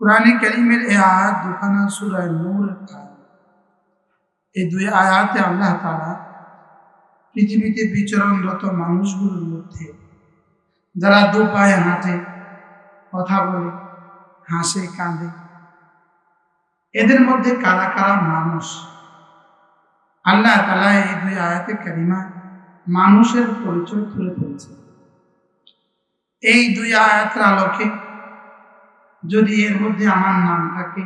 কোরআনে করিমের এই আয়াত দুখানা সুরায় আয়াত এই দুই আয়াতে আল্লাহ তারা পৃথিবীতে বিচরণরত মানুষগুলোর মধ্যে যারা দু পায়ে হাঁটে কথা বলে হাসে কাঁদে এদের মধ্যে কারা কারা মানুষ আল্লাহ তালা এই দুই আয়াতে কারিমা মানুষের পরিচয় তুলে ধরেছে এই দুই আয়াতের আলোকে যদি এর মধ্যে আমার নাম থাকে,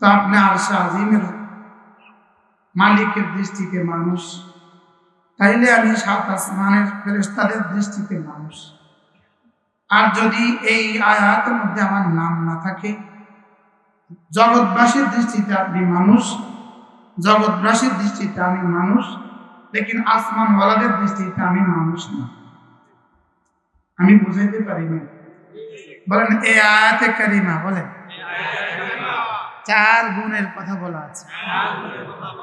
তো আপনি আরশা আজিমের মালিকের দৃষ্টিতে মানুষ। তাইলে আমি সাত আসমানের ফেরেস্তাদের দৃষ্টিতে মানুষ। আর যদি এই আয়াতের মধ্যে আমার নাম না থাকে, জগৎবাসীর দৃষ্টিতে আপনি মানুষ, জগৎবাসীর দৃষ্টিতে আমি মানুষ, লেকিন আসমানওয়ালাদের দৃষ্টিতে আমি মানুষ না। আমি বুঝাইতে পারি না বলেন, এ আয়াতে কারিমা বলেন। চার গুণের কথা বলা আছে।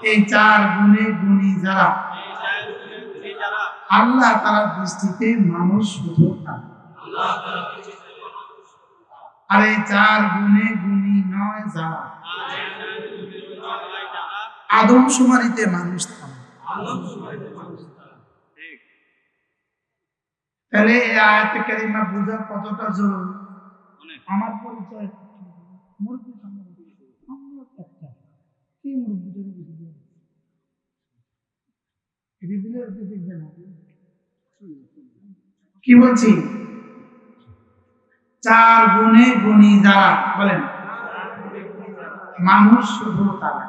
এই চার গুণে গুণী যারা, আল্লাহ তালার দৃষ্টিতে মানুষ শুধু তারা আর এই চার গুণে গুণী নয় যারা, আদম সুমারিতে মানুষ তারা তাহলে এই আয়াতে কারিমা বোঝা কতটা জরুরি? আমার পরিচয় মুরব্বী সম্বন্ধে আমিও একটা কি এটি দিলে ওকে দেখবে না? কি বলছি? চার গুণে গুণী যারা, বলেন। মানুষ শুধু তারা।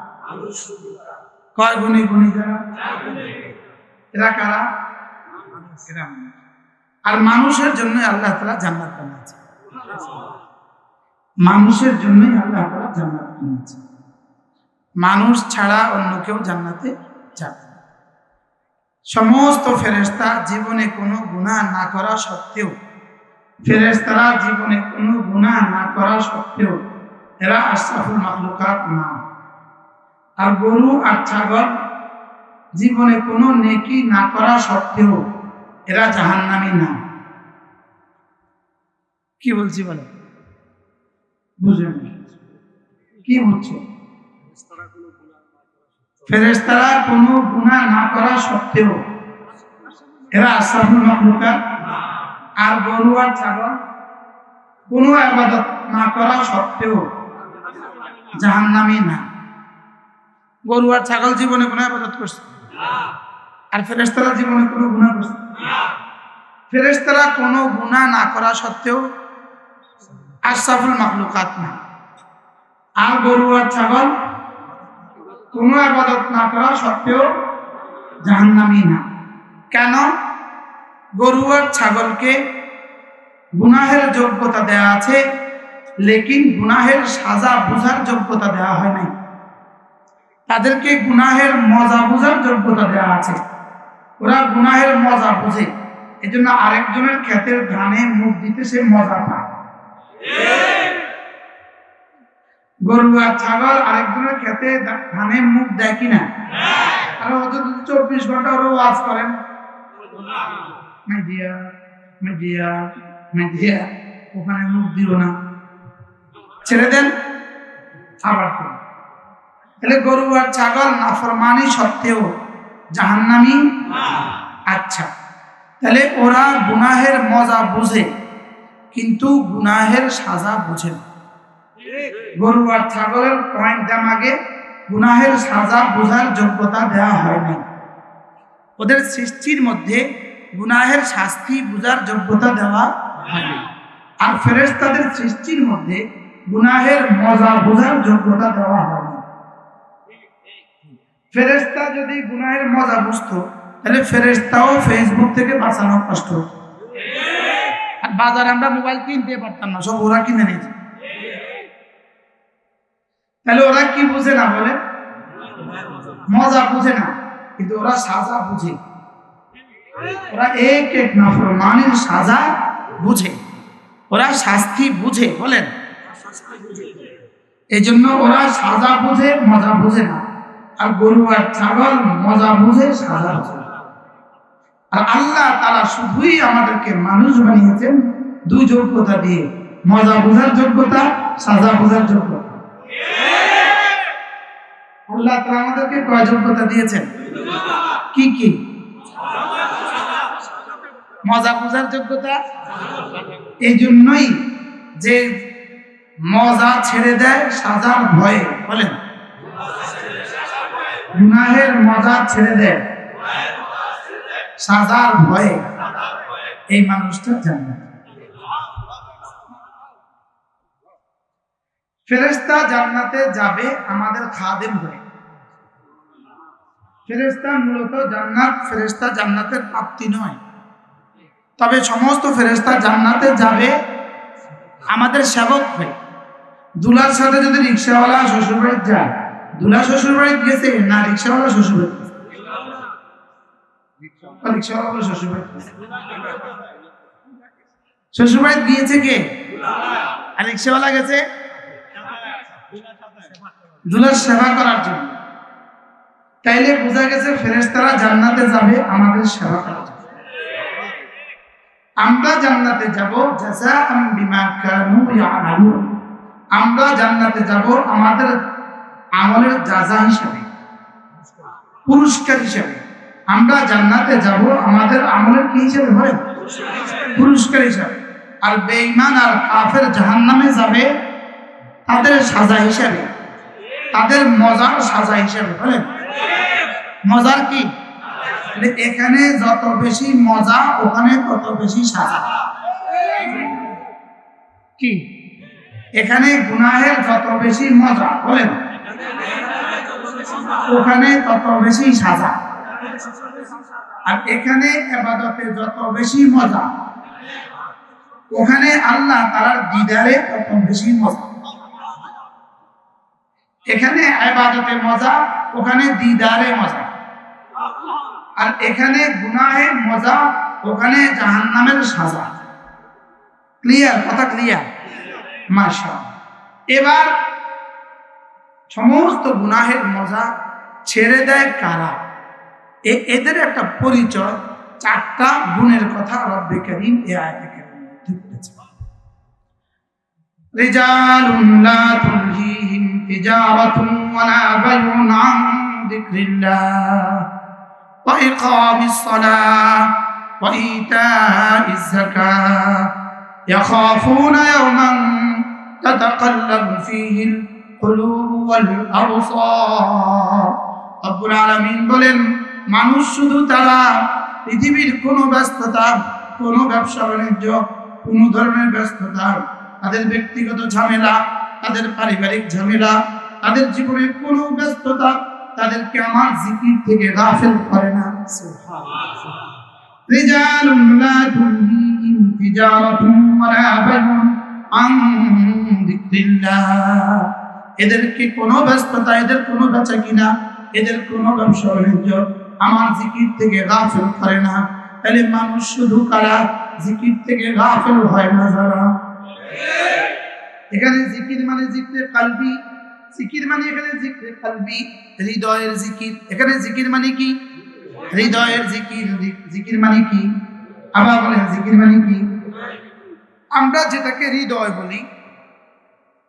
কয় গুণে গুণী যারা? এরা কারা। আর মানুষের জন্য আল্লাহ তালা জান্নাত বানিয়েছে। মানুষের জন্যই আল্লাহ তালা জান্নাত বানিয়েছে। মানুষ ছাড়া অন্য কেউ জান্নাতে যাবে সমস্ত ফেরেস্তা জীবনে কোনো গুনাহ না করা সত্ত্বেও ফেরেস্তারা জীবনে কোনো গুনাহ না করা সত্ত্বেও এরা আশরাফুল মাখলুকাত না। আর গরু আর ছাগল জীবনে কোনো নেকি না করা সত্ত্বেও এরা জাহান্নামী না। কি বলছি বলে? বুঝলেন কি বুঝছ ফেরেস্তারা কোনো গুনাহ না করা সত্ত্বেও এরা আশরাফুল মাখলুকাত। আর গরু আর ছাগল কোনো আবাদত না করা সত্ত্বেও জাহান্নামী না। গরু আর ছাগল জীবনে কোনো আবাদত করছে আর ফেরেস্তারা জীবনে কোনো গুণা করছে ফেরেস্তারা কোনো গুণা না করা সত্ত্বেও আশরাফুল মাখলুকাত না। আর গরু আর ছাগল কোনো আবাদত না করা সত্ত্বেও জাহান্নামী না। কেন? গরু আর ছাগলকে গুনাহের যোগ্যতা দেয়া আছে, লেকিন গুনাহের সাজা বোঝার যোগ্যতা দেওয়া হয় নাই। তাদেরকে গুনাহের মজা বোঝার যোগ্যতা দেওয়া আছে। ওরা গুনাহের মজা বোঝে এই জন্য আরেকজনের ক্ষেতের ধানে মুখ দিতে সে মজা পায়। গরু আর ছাগল আরেকজনের ধা- ধানে মুখ দেয় কিনা? আর চব্বিশ ঘণ্টা ওরা ওয়াজ করেন। ওখানে মুখ না। ছেড়ে দেন। আবার তাহলে গরু আর ছাগল নাফরমানি সত্ত্বেও জাহান্নামি। আচ্ছা। তাহলে ওরা গুনাহের মজা বুঝে। কিন্তু গুনাহের সাজা বোঝে না। গরু আর ছাগলের পয়েন্ট দাম আগে গুনাহের সাজা বোঝার যোগ্যতা দেওয়া হয় নাই। ওদের সৃষ্টির মধ্যে গুনাহের শাস্তি বোঝার যোগ্যতা দেওয়া আর ফেরেশতাদের সৃষ্টির মধ্যে গুনাহের মজা বোঝার যোগ্যতা দেওয়া হয়নি ফেরেশতা যদি গুনাহের মজা বুঝতো, তাহলে ফেরেশতাও ফেসবুক থেকে বাঁচানো কষ্ট। বাজারে আমরা মোবাইল কিনতে পারতাম না, সব ওরা কিনে নিয়েছে তাহলে ওরা কি বুঝে না বলে? মজা বুঝে না, কিন্তু ওরা সাজা বুঝে। ওরা এক এক নাফরমানের সাজা বুঝে। ওরা শাস্তি বুঝে, বলেন। এই জন্য ওরা সাজা বুঝে, মজা বুঝে না। আর গরু আর ছাগল মজা বুঝে, সাজা বুঝে। আর আল্লাহ তারা শুধুই আমাদেরকে মানুষ বানিয়েছেন দুই যোগ্যতা দিয়ে। মজা বোঝার যোগ্যতা, সাজা বোঝার যোগ্যতা। আল্লাহ তাআলা আমাদেরকে কয় যোগ্যতা দিয়েছেন? কি কি? মজা বোঝার যোগ্যতা? এই জন্যই যে মজা ছেড়ে দেয়, সাজার ভয়ে। বলেন। গুনাহের মজা ছেড়ে দেয়। সাজার ভয়ে এই মানুষটা জান্নাত ফেরেশতা জান্নাতে যাবে আমাদের খাদেম হয়ে। ফেরেশতা মূলত জান্নাত, ফেরেশতা জান্নাতের প্রাপ্তি নয়। তবে সমস্ত ফেরেশতা জান্নাতে যাবে আমাদের সেবক হয়ে। দুলার সাথে যদি রিক্সাওয়ালা শ্বশুরবাড়িতে যায় দুলা শ্বশুরবাড়িতে গেছে না রিক্সাওয়ালা শ্বশুরবাড়িতে বলে শ্বশুরবাড়িতে গেছে শ্বশুরবাড়িতে গিয়েছে। কে? রিক্সাওয়ালা গেছে? দুলার সেবা করার জন্য। তাইলে বোঝা গেছে ফেরেশতারা জান্নাতে যাবে, আমাদের সেবা করার জন্য। আমরা জান্নাতে যাব, জাযাআম বিমা কানু আমরা জান্নাতে যাব আমাদের আমলের জাযা হিসাবে, পুরস্কার হিসাবে। আমরা জান্নাতে যাব, আমাদের আমলের কি হিসাবে হয়? পুরস্কার হিসাবে। আর বেঈমান আর কাফের জাহান্নামে যাবে, তাদের সাজা হিসাবে। তাদের মজার সাজা হিসাবে বলেন মজার কি? এখানে যত বেশি মজা, ওখানে তত বেশি সাজা। কি? এখানে গুনাহের যত বেশি মজা বলেন ওখানে তত বেশি সাজা। আর এখানে এবাদতে যত বেশি মজা, ওখানে আল্লাহ তার দিদারে তত বেশি মজা। এখানে আবাদতে মজা, ওখানে দিদারে মজা। আর এখানে গুনাহে মজা, ওখানে জাহান্নামের সাজা। ক্লিয়ার কথা ক্লিয়ার মাশা এবার সমস্ত গুনাহের মজা ছেড়ে দেয় কারা? এদের একটা পরিচয় চারটা গুণের কথা রব্বে করিম এ আয়াতে কারিমের মধ্যে বলেছে رجال لا تلهيهم تجارة ولا بيع عن ذكر الله وإقام الصلاة وإيتاء الزكاة يخافون يوما تتقلب فيه القلوب والأبصار رب العالمين বলেন মানুষ শুধু তারা পৃথিবীর কোনো ব্যস্ততা কোনো ব্যবসা বাণিজ্য কোনো ধরনের ব্যস্ততা তাদের ব্যক্তিগত ঝামেলা তাদের পারিবারিক ঝামেলা তাদের জীবনে কোনো ব্যস্ততা তাদেরকে আমার জিকির থেকে গাফেল করে না رجال لا تلهيهم تجارة ولا بيع عن ذكر الله এদেরকে কোনো ব্যস্ততা এদের কোনো বেচা কিনা এদের কোনো ব্যবসা বাণিজ্য আমার জিকির থেকে গাফেল করে না। তাহলে মানুষ শুধু কারা? জিকির থেকে গাফেল হয় না যারা। এখানে জিকির মানে জিকির কালবি। জিকির মানে এখানে জিকির কালবি। হৃদয়ের জিকির। এখানে জিকির মানে কি? হৃদয়ের জিকির। জিকির মানে কি? আবার বলেন, জিকির মানে কি? আমরা যেটাকে হৃদয় বলি,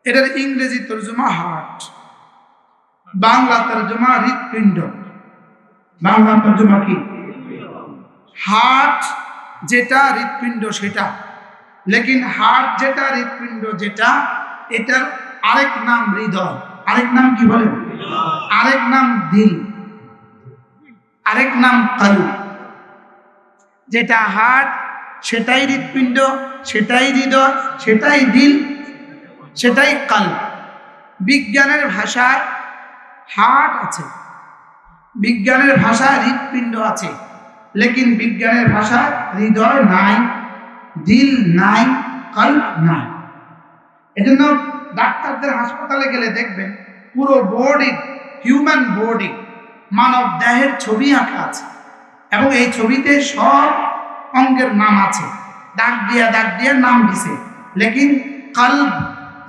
এটার ইংরেজি তর্জমা হার্ট। বাংলা তর্জমা হৃৎপিণ্ড। বাংলা তর্জমা কি? হার্ট যেটা হৃৎপিণ্ড সেটা। লেকিন হার্ট যেটা হৃৎপিণ্ড যেটা, এটার আরেক নাম হৃদয়। আরেক নাম কি বলে? আরেক নাম দিল। আরেক নাম কালু। যেটা হার্ট সেটাই হৃৎপিণ্ড, সেটাই হৃদয়, সেটাই দিল, সেটাই কাল। বিজ্ঞানের ভাষায় হার্ট আছে। বিজ্ঞানের ভাষায় হৃৎপিণ্ড আছে, লেকিন বিজ্ঞানের ভাষায় হৃদয় নাই, দিল নাই, কল্প নাই। এজন্য ডাক্তারদের হাসপাতালে গেলে দেখবেন পুরো বডি, হিউম্যান বডি, মানব দেহের ছবি আঁকা আছে, এবং এই ছবিতে সব অঙ্গের নাম আছে। দাগ দিয়া দাগ দিয়া নাম দিছে, লেকিন কল্প,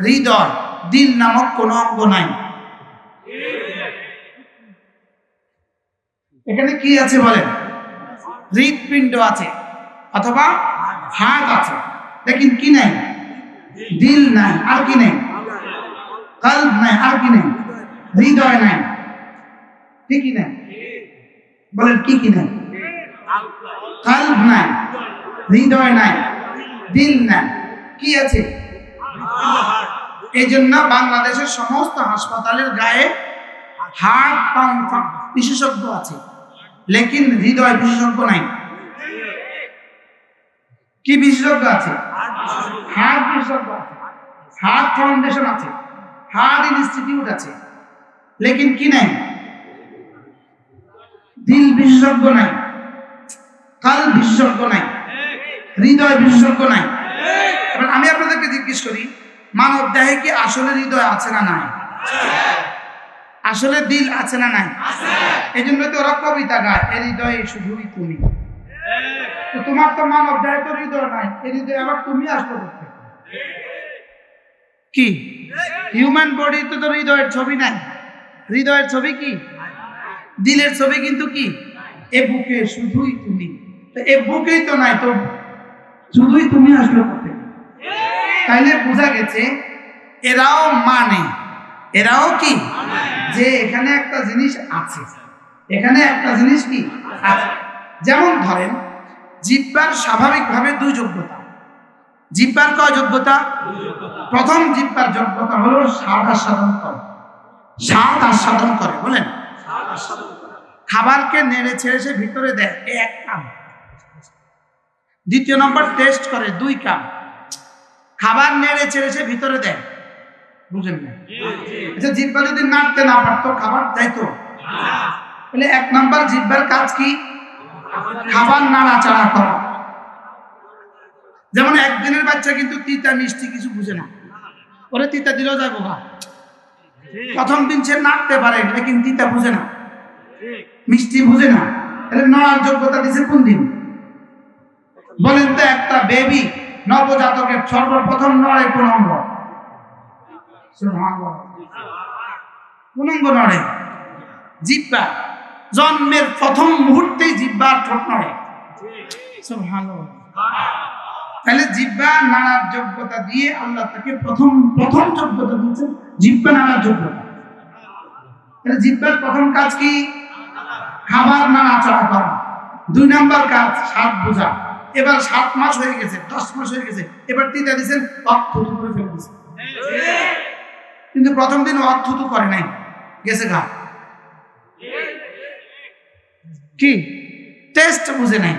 হৃদয়, দিল নামক কোনো অঙ্গ নাই। এখানে কি আছে বলেন? হৃৎপিণ্ড আছে অথবা হার্ট আছে। লেকিন কি নাই? দিল নাই, আর কি নেই? কল্ব নাই, আর কি নেই? হৃদয় নাই। ঠিকই নাই? বলেন কি কি নাই? কল্ব নাই, হৃদয় নাই, দিল নাই। কি আছে? এই জন্য বাংলাদেশের সমস্ত হাসপাতালের গায়ে হার্ট পাম্প বিশেষজ্ঞ আছে। লেকিন হৃদয় বিশেষজ্ঞ নাই। কি বিশেষজ্ঞ আছে? হার্ট বিশেষজ্ঞ আছে। হার্ট ফাউন্ডেশন আছে। হার্ট ইনস্টিটিউট আছে। লেকিন কি নাই? দিল বিশেষজ্ঞ নাই। কাল বিশেষজ্ঞ নাই। হৃদয় বিশেষজ্ঞ নাই। আমি আপনাদেরকে জিজ্ঞেস করি, মানব দেহে কি আসলে হৃদয় আছে না নাই? আসলে দিল আছে না নাই? এই জন্য তো ওরা কবিতা গায় এ হৃদয়ে শুধুই তুমি। তোমার তো মানব দেহে তো হৃদয় নাই এ হৃদয়ে আবার তুমি আসলো করতে কি? হিউম্যান বডিতে তো হৃদয়ের ছবি নাই। হৃদয়ের ছবি কি? দিলের ছবি কিন্তু কি? এ বুকে শুধুই তুমি। তো এ বুকেই তো নাই তো শুধুই তুমি আসলো করতে তাইলে বোঝা গেছে এরাও মানে। এরাও কি? যে এখানে একটা জিনিস আছে। এখানে একটা জিনিস কি? আছে। যেমন ধরেন, জিব্বার স্বাভাবিকভাবে দুই যোগ্যতা। জিব্বার কয় যোগ্যতা? প্রথম জিব্বার যোগ্যতা হলো স্বাদ আস্বাদন করে। স্বাদ আস্বাদন করে, বলেন। খাবারকে নেড়ে ছেড়ে সে ভিতরে দেয়, এ এক কাম দ্বিতীয় নম্বর, টেস্ট করে, দুই কাম খাবার নেড়ে ছেড়ে সে ভিতরে দেয়। বুঝেন না আচ্ছা জিব্বা যদি নাড়তে না পারতো খাবার যাইতো? তাহলে এক নাম্বার জিব্বার কাজ কি? খাবার নাড়াচাড়া করা। যেমন একদিনের বাচ্চা কিন্তু তিতা মিষ্টি কিছু বুঝে না। ওরে তিতা দিলেও যায় বোকা। প্রথম দিন সে নাড়তে পারে লেকিন তিতা বুঝে না। মিষ্টি বুঝে না। তাহলে নড়ার যোগ্যতা দিছে কোন দিন? বলেন তো একটা বেবি নবজাতকের সর্বপ্রথম নড়ে কোন অঙ্গ? নড়ে। জিব্বা জন্মের প্রথম মুহূর্তেই জিব্বার ঠোঁট নড়ে। তাহলে জিব্বা নাড়ার যোগ্যতা দিয়ে আল্লাহ তাকে প্রথম প্রথম যোগ্যতা দিয়েছেন জিব্বা নাড়ার যোগ্যতা। তাহলে জিব্বার প্রথম কাজ কি? খাবার নাড়াচাড়া করা। দুই নাম্বার কাজ সাত বোঝা। এবার সাত মাস হয়ে গেছে, দশ মাস হয়ে গেছে। এবার তিনটা দিচ্ছেন অর্থ করে ফেলে দিচ্ছে কিন্তু প্রথম দিন অর্থ তো করে নাই। গেছে গা। কি? টেস্ট বুঝে নাই।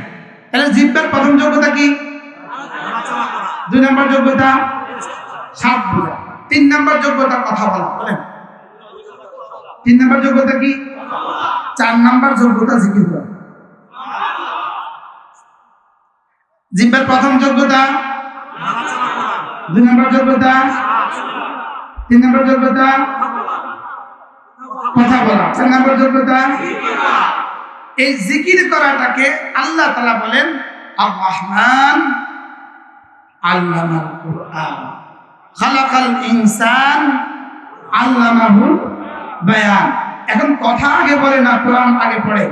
তাহলে জিব্বার প্রথম যোগ্যতা কি? দুই নম্বর যোগ্যতা? সাত বোঝা। তিন নম্বর যোগ্যতা কথা বলা, বলেন। তিন নম্বর যোগ্যতা কি? চার নম্বর যোগ্যতা জিকির করা। জিব্বার প্রথম যোগ্যতা? দুই নম্বর যোগ্যতা? তিন নম্বর যোগ্যতা কথা? বলা। চার নম্বর যোগ্যতা এই জিকির করাটাকে আল্লাহ তালা বলেন আর রহমান খালাকাল ইনসান বায়ান। এখন কথা আগে বলে না, কোরআন আগে পড়ে।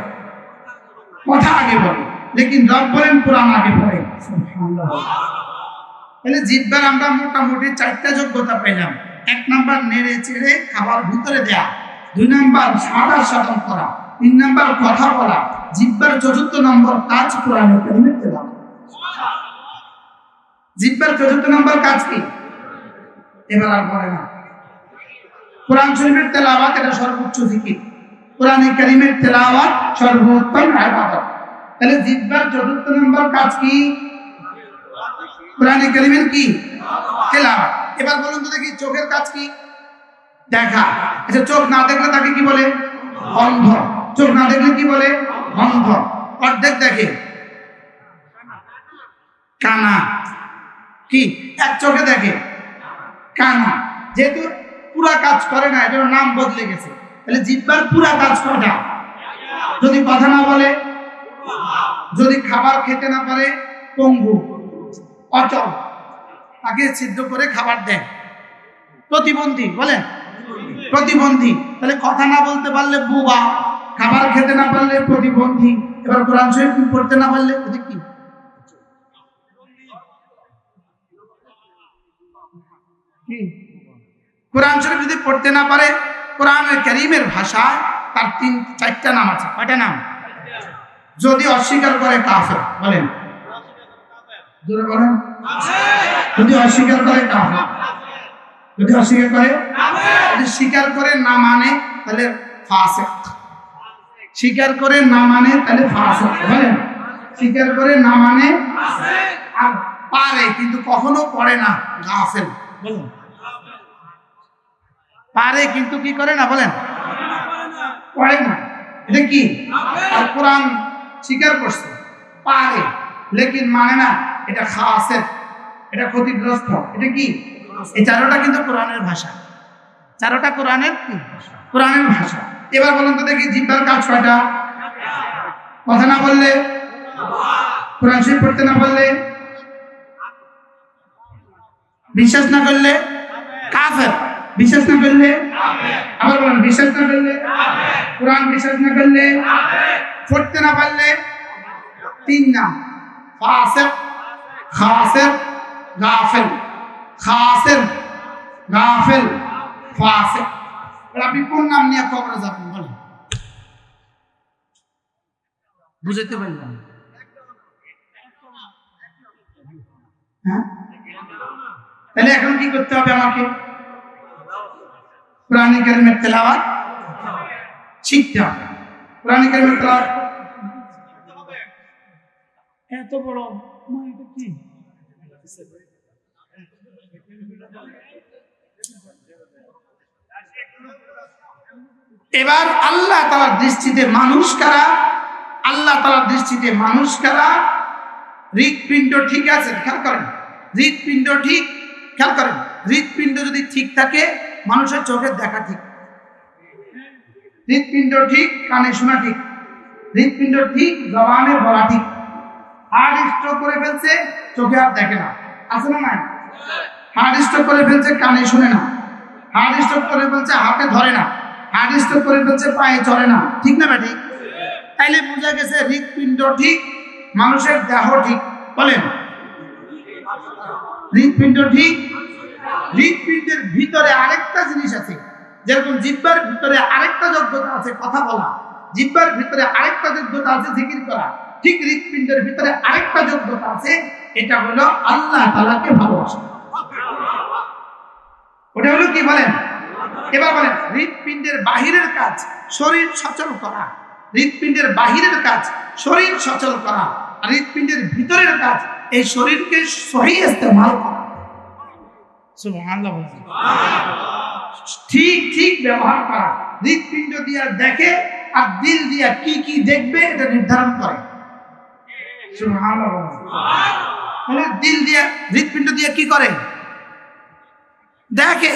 কথা আগে বলে, লেকিন রব বলেন, কোরআন আগে পড়ে। তাহলে আমরা মোটামুটি চারটা যোগ্যতা পেলাম এক নাম্বার নেড়ে চেড়ে খাবার ভিতরে দেয়া। দুই নাম্বার সাদা সাধন করা তিন নাম্বার কথা বলা। জিব্বার চতুর্থ নম্বর কাজ কোরআনে কারিমে পেলাম জিব্বার চতুর্থ নম্বর কাজ কি? এবার আর বলে না। কোরআন শরীফের তেলাওয়াত এটা সর্বোচ্চ জিকির। কোরআনে কারিমের তেলাওয়াত সর্বোত্তম ইবাদত তাহলে জিব্বার চতুর্থ নম্বর কাজ কি? কোরআনে কারিমের কি? তেলাওয়াত। এবার বলুন তো দেখি, চোখের কাজ কি? দেখা। আচ্ছা চোখ না দেখলে তাকে কি বলে? অন্ধ। চোখ না দেখলে কি বলে? অন্ধ। অর্ধেক দেখে। কানা। কি? এক চোখে দেখে। কানা। যেহেতু পুরা কাজ করে না এটার নাম বদলে গেছে। তাহলে জিব্বার পুরা কাজ না যদি কথা না বলে, যদি খাবার খেতে না পারে, পঙ্গু। অচল। তাকে সিদ্ধ করে খাবার দেয়। প্রতিবন্ধী, বলেন? প্রতিবন্ধী। তাহলে কথা না বলতে পারলে বুবা, খাবার খেতে না পারলে প্রতিবন্ধী। এবার কোরআন শরীফ পড়তে না পারলে, এটা কি? কোরআন শরীফ যদি পড়তে না পারে কোরআনের করিমের ভাষায় তার তিন, চারটা নাম আছে। কয়টা নাম? যদি অস্বীকার করে কাফের, বলেন। জোরে বলেন। যদি অস্বীকার করে কাফের যদি অস্বীকার করে যদি স্বীকার করে না মানে তাহলে ফাসেক। স্বীকার করে না মানে তাহলে ফাসেক। বলেন। স্বীকার করে না মানে আর পারে কিন্তু কখনো করে না গাফেল। বলেন। পারে কিন্তু কি করে না বলেন। পড়ে না। এটা কি? আর কোরআন স্বীকার করছে। পারে লেকিন মানে না এটা খাসের। এটা ক্ষতিগ্রস্ত। এটা কি? এই চারোটা কিন্তু কোরআনের ভাষা। চারোটা কোরআনের কোরআনের ভাষা। এবার বলুন তো দেখি জিব্বার কাজ ছয়টা? কথা না বললে? কোরআন শরীফ পড়তে না বললে? বিশ্বাস না করলে? কাফের। বিশ্বাস না করলে? আবার বলেন, বিশ্বাস না করলে? কোরআন বিশ্বাস না করলে? পড়তে না পারলে? তিন নাম ফাসিক খাসির গাফিল খাসির গাফিল ফাসিক এবার আপনি কোন নাম নিয়ে কবরে যাবেন বলেন বুঝতে পারলাম হ্যাঁ তাহলে এখন কি করতে হবে আমাকে কোরআন কারিমের তেলাওয়াত শিখতে হবে কোরআন কারিমের তেলাওয়াত এত বড় মা, এটা কি এবার আল্লাহ তালার দৃষ্টিতে মানুষ কারা? আল্লাহ তালার দৃষ্টিতে মানুষ কারা? হৃৎপিণ্ড ঠিক আছে, খেয়াল করেন। হৃৎপিণ্ড ঠিক, খেয়াল করেন। হৃৎপিণ্ড যদি ঠিক থাকে, মানুষের চোখের দেখা ঠিক। হৃৎপিণ্ড ঠিক, কানে শোনা ঠিক। হৃৎপিণ্ড ঠিক, জবানে বলা ঠিক। হার্ট স্ট্রোক করে ফেলছে, চোখে আর দেখে না। আছে না নাই? হার্ট স্ট্রোক করে ফেলছে, কানে শুনে না। হার্ট স্ট্রোক করে ফেলছে, হাতে ধরে না। হার্ট স্ট্রোক করে ফেলছে, পায়ে চলে না। ঠিক না ব্যাটি? তাইলে বোঝা গেছে হৃৎপিণ্ড ঠিক, মানুষের দেহ ঠিক। বলেন। হৃৎপিণ্ড ঠিক? হৃৎপিণ্ডের ভিতরে আরেকটা জিনিস আছে। যেরকম জিব্বার ভিতরে আরেকটা যোগ্যতা আছে, কথা বলা। জিব্বার ভিতরে আরেকটা যোগ্যতা আছে, জিকির করা। ঠিক হৃৎপিণ্ডের ভিতরে আরেকটা যোগ্যতা আছে, এটা হলো আল্লাহ তালাকে ভালোবাসা। ওটা হলো কি বলেন? এবার বলেন, হৃৎপিণ্ডের বাহিরের কাজ, শরীর সচল করা। হৃৎপিণ্ডের বাহিরের কাজ, শরীর সচল করা। আর হৃৎপিণ্ডের ভিতরের কাজ, এই শরীরকে সহি ইস্তেমাল করা। ঠিক ঠিক ব্যবহার করা। হৃৎপিণ্ড দিয়া দেখে আর দিল দিয়া কি কি দেখবে এটা নির্ধারণ করে। দিল দিয়া, হৃৎপিণ্ড দিয়া কি করে? দেখে।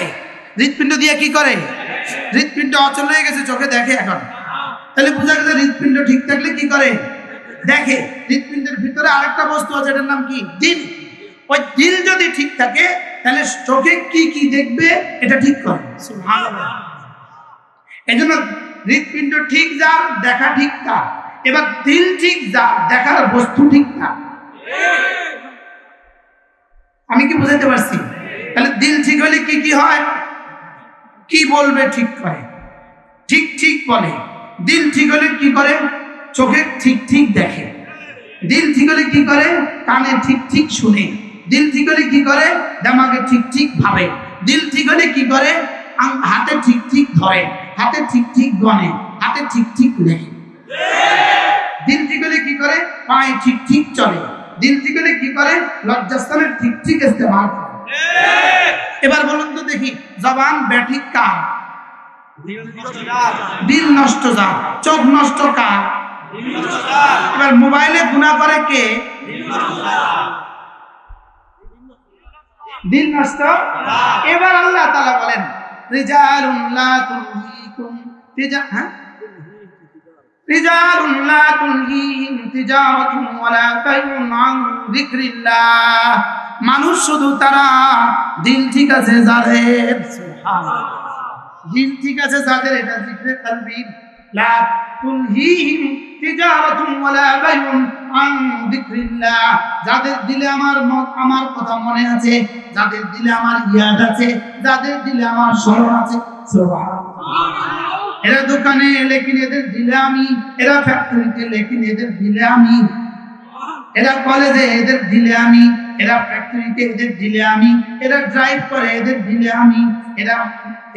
হৃৎপিণ্ড দিয়ে কি করে? হৃৎপিণ্ড অচল হয়ে গেছে, চোখে দেখে এখন। তাহলে বোঝা গেছে হৃৎপিণ্ড ঠিক থাকলে কি করে? দেখে। হৃৎপিণ্ডের ভিতরে আরেকটা বস্তু আছে, এটার নাম কি? দিল। ওই দিল যদি ঠিক থাকে, তাহলে চোখে কি কি দেখবে, এটা ঠিক করে। এই জন্য হৃৎপিণ্ড ঠিক যার, দেখা ঠিক তার। এবার দিল ঠিক যার, দেখার বস্তু ঠিক তার। আমি কি বুঝাতে পারছি? তাহলে দিল ঠিক হলে কি কি হয়? কি বলবে ঠিক করে? ঠিক ঠিক বলে। দিল ঠিক হলে কি করে? চোখে ঠিক ঠিক দেখে। দিল ঠিক হলে কি করে? কানে ঠিক ঠিক শুনে। দিল ঠিক হলে কি করে? দামাগে ঠিক ঠিক ভাবে। দিল ঠিক হলে কি করে? হাতে ঠিক ঠিক ধরে। হাতে ঠিক ঠিক গনে। হাতে ঠিক ঠিক লেখে। দিল ঠিক হলে কি করে? পায়ে ঠিক ঠিক চলে। দিল ঠিক হলে কি করে? লজ্জাস্থানের ঠিক ঠিক ইস্তেমাল করে। এবার বলুন তো দেখি জবান ব্যাঠিক কার দিল নষ্ট যা চোখ নষ্ট কার এবার মোবাইলে গুণা করে কে দিল নষ্ট এবার আল্লাহ তাআলা বলেন রিজালুন লা তুলহিকুম তিজা হ্যাঁ رجال لا تلهيهم تجارة ولا بيع عن ذكر الله মানুষ শুধু তারা। দিল ঠিক আছে যাদের। দিল ঠিক আছে যাদের এটা জিক্রে কলবি লা তুলহিহিম তিজারাতুন ওয়ালা বাইউন আন যিকরিল্লাহ। যাদের দিলে আমার আমার কথা মনে আছে যাদের দিলে আমার ইয়াদ আছে যাদের দিলে আমার স্মরণ আছে সুবহানাল্লাহ। এরা দোকানে লেকিন এদের দিলে আমি এরা ফ্যাক্টরিতে লেকিন এদের দিলে আমি। এরা কলেজে এদের দিলে আমি। এরা ফ্যাক্টরিতে এদের দিলে আমি, এরা ড্রাইভ করে এদের দিলে আমি, এরা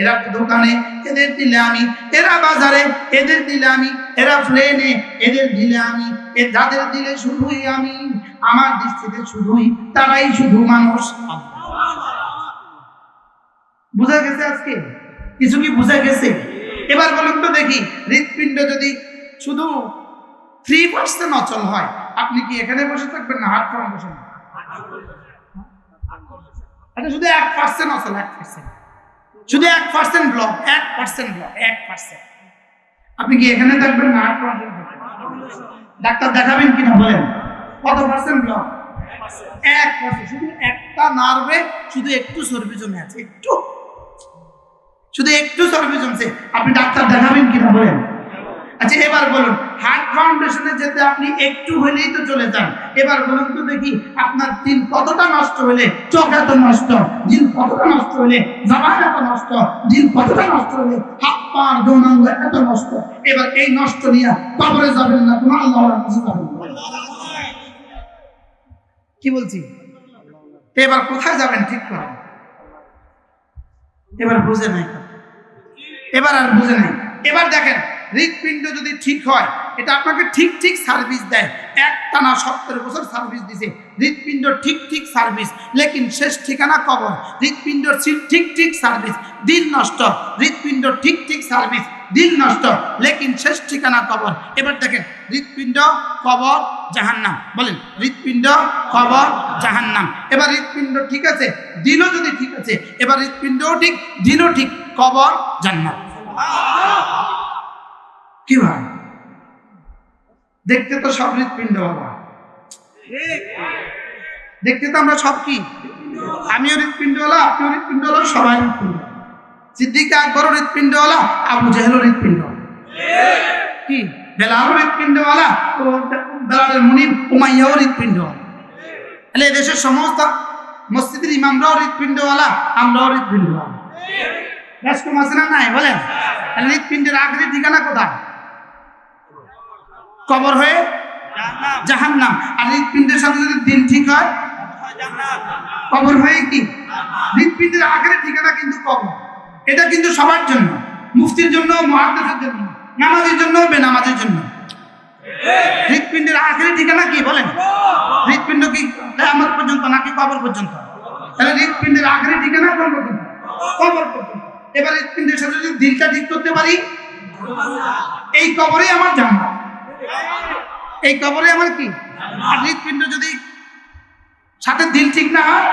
এরা দোকানে এদের দিলে আমি, এরা বাজারে এদের দিলে আমি, এরা প্লেনে এদের দিলে আমি, এ যাদের দিলে শুধুই আমি, আমার দৃষ্টিতে শুধুই তারাই শুধু মানুষ। বুঝা গেছে আজকে? কিছু কি বুঝা গেছে? এবার বলুন তো দেখি, হৃৎপিণ্ড যদি শুধু থ্রি পার্সেন্ট অচল হয়, আপনি কি এখানে বসে থাকবেন না হাত ফোন বসে না আচ্ছা শুধু এক পার্সেন্ট এক পার্সেন্ট শুধু এক পার্সেন্ট ব্লক এক পার্সেন্ট ব্লক এক পার্সেন্ট আপনি কি এখানে না? ডাক্তার দেখাবেন কিনা বলেন? কত পার্সেন্ট ব্লক এক পার্সেন্ট শুধু একটা নার্ভে শুধু একটু চর্বি জমে আছে, একটু। শুধু একটু চর্বি জমছে। আপনি ডাক্তার দেখাবেন কিনা বলেন? আচ্ছা এবার বলুন হার্ট ফাউন্ডেশনে যেতে আপনি একটু হলেই তো চলে যান। এবার বলুন তো দেখি, আপনার দিল কতটা নষ্ট হলে চোখ এত নষ্ট দিল কতটা নষ্ট হলে জবান এত নষ্ট দিল কতটা নষ্ট হলে হাত পা যৌনাঙ্গ এত নষ্ট? এবার এই নষ্ট নিয়ে কবরে যাবেন না তোমার আল্লাহ কাছে যাবেন না। কি বলছি? এবার কোথায় যাবেন ঠিক করেন এবার বুঝে নাই। এবার আর বুঝে নাই। এবার দেখেন হৃৎপিণ্ড যদি ঠিক হয়, এটা আপনাকে ঠিক ঠিক সার্ভিস দেয়। এক টানা সত্তর বছর সার্ভিস দিছে। হৃৎপিণ্ড ঠিক ঠিক সার্ভিস লেকিন শেষ ঠিকানা কবর। হৃৎপিণ্ড ঠিক ঠিক সার্ভিস দিল নষ্ট। হৃৎপিণ্ড ঠিক ঠিক সার্ভিস দিল নষ্ট, লেকিন শেষ ঠিকানা কবর। এবার দেখেন, হৃৎপিণ্ড কবর জাহান্নাম। বলেন, হৃৎপিণ্ড কবর জাহান্নাম। এবার হৃৎপিণ্ড ঠিক আছে, দিলও যদি ঠিক আছে, এবার হৃৎপিণ্ডও ঠিক, দিলও ঠিক, কবর জান্নাত। কি ভাই দেখতে তো সব হৃৎপিণ্ড বাবা। দেখতে তো আমরা সব কি? আমিও হৃৎপিণ্ডওয়ালা আপনিও হৃৎপিণ্ডওয়ালা সবাই হৃৎপিণ্ড। সিদ্দিক আকবরও হৃৎপিণ্ডওয়ালা আবু জেহেলও হৃৎপিণ্ড। কি? বেলালও হৃৎপিণ্ডওয়ালা ও বেলালের মুনিব উমাইয়াও হৃৎপিণ্ডওয়ালা তাহলে দেশের সমস্ত মসজিদের ইমামরাও হৃৎপিণ্ডওয়ালা আমরাও হৃৎপিণ্ডওয়ালা ব্যস্ত আছে না নাই, বলেন? হৃৎপিণ্ডের আখরি ঠিকানা কোথায়? কবর হয়ে জাহান্নাম। আর হৃৎপিণ্ডের সাথে যদি দিন ঠিক হয় কবর হয়ে কি? হৃৎপিণ্ডের আগের ঠিকানা কিন্তু কবর। এটা কিন্তু সবার জন্য মুফতির জন্য মহাদেশের জন্য নামাজের জন্য বেনামাজের জন্য। হৃৎপিণ্ডের আখের ঠিকানা কি বলেন? হৃৎপিণ্ড কি কেয়ামত পর্যন্ত নাকি কবর পর্যন্ত? তাহলে হৃৎপিণ্ডের আখের ঠিকানা কোন পর্যন্ত। কবর পর্যন্ত। এবার হৃৎপিণ্ডের সাথে যদি দিলটা ঠিক করতে পারি এই কবরে আমার জান্নাত এই কবরে আমার কি? আর হৃৎপিণ্ড যদি সাথে দিল ঠিক না হয়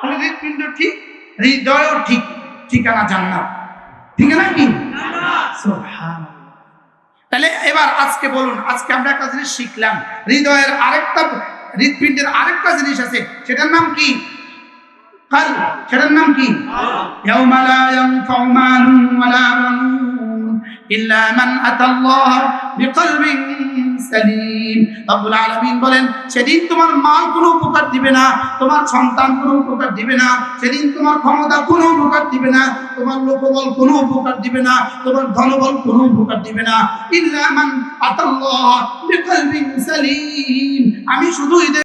তাহলে ঠিক, হৃদয়ও ঠিক, ঠিকানা ঠিকানা কি? তাহলে এবার আজকে বলুন, আজকে আমরা একটা জিনিস শিখলাম, হৃদয়ের আরেকটা হৃৎপিণ্ডের আরেকটা জিনিস আছে, সেটার নাম কি? কাল, সেটার নাম কি? ইয়াউমা লা ইয়ানফাউ মালুন ওয়ালা বানুন ইল্লা মান আতাল্লাহ বিকলবিন সন্তান কোনো উপকার দিবে না, সেদিন তোমার ক্ষমতা কোনো উপকার দিবে না, তোমার লোকবল কোনো উপকার দিবে না, তোমার ধনবল কোনো উপকার দিবে না। আমি শুধু